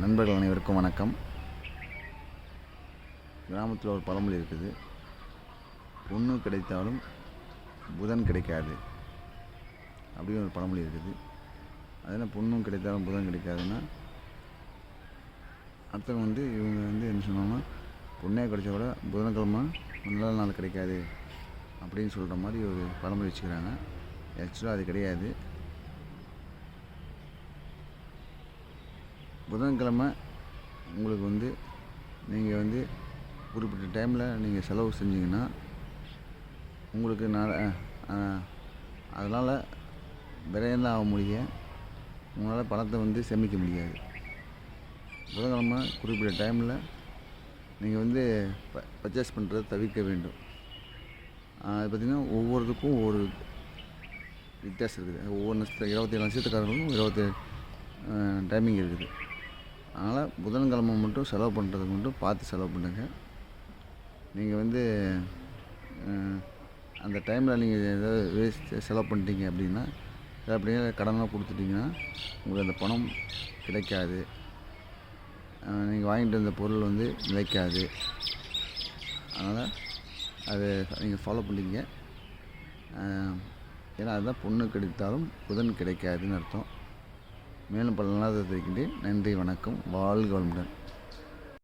நண்பர்கள் அனைவருக்கும் வணக்கம். கிராமத்தில் ஒரு பழமொழி இருக்குது. பொண்ணு கிடைத்தாலும் புதன் கிடைக்காது. அப்படின்னு ஒரு பழமொழி இருக்குது. அதில் பொண்ணும் கிடைத்தாலும் புதன் கிடைக்காதுன்னா அடுத்தவங்க வந்து இவங்க வந்து என்ன சொன்னாங்கன்னா பொண்ணே கிடைச்சா கூட புதன்கிழமை நல்ல நாள் கிடைக்காது. அப்படின்னு சொல்கிற மாதிரி ஒரு பழமொழி வச்சுக்கிறாங்க. ஆக்சுவலாக அது கிடையாது. புதன்கிழமை உங்களுக்கு வந்து நீங்கள் வந்து குறிப்பிட்ட டைமில் நீங்கள் செலவு செஞ்சீங்கன்னா உங்களுக்கு நான் அதனால் விரையெல்லாம் ஆக முடிய உங்களால் பணத்தை வந்து சேமிக்க முடியாது. புதன்கிழமை குறிப்பிட்ட டைமில் நீங்கள் வந்து ப பர்ச்சேஸ் பண்ணுறதை தவிர்க்க வேண்டும். அது பார்த்திங்கன்னா ஒவ்வொருத்துக்கும் ஒவ்வொரு வித்தியாசம் இருக்குது. ஒவ்வொரு இருபத்தி இருபத்தேழு நட்சத்திரக்காரங்களுக்கும் இருபத்தேழு டைமிங் இருக்குது. அதனால் புதன்கிழமை மட்டும் செலவு பண்ணுறதுக்கு மட்டும் பார்த்து செலவு பண்ணுங்கள் நீங்கள் வந்து அந்த டைமில் நீங்கள் ஏதாவது வேஸ்ட் செலவு பண்ணிட்டீங்க அப்படின்னா இல்லை அப்படியே கடனாக கொடுத்துட்டிங்கன்னா உங்களுக்கு அந்த பணம் கிடைக்காது. நீங்கள் வாங்கிட்டு வந்த பொருள் வந்து நிலைக்காது அதனால் அதை நீங்கள் ஃபாலோ பண்ணிங்க ஏன்னா அதுதான் பொண்ணு கிடைத்தாலும் புதன் கிடைக்காதுன்னு அர்த்தம். மேலும் பல நாளாக தெரிவிக்கின்றேன். நன்றி வணக்கம். வாழ்க வளமுடன்.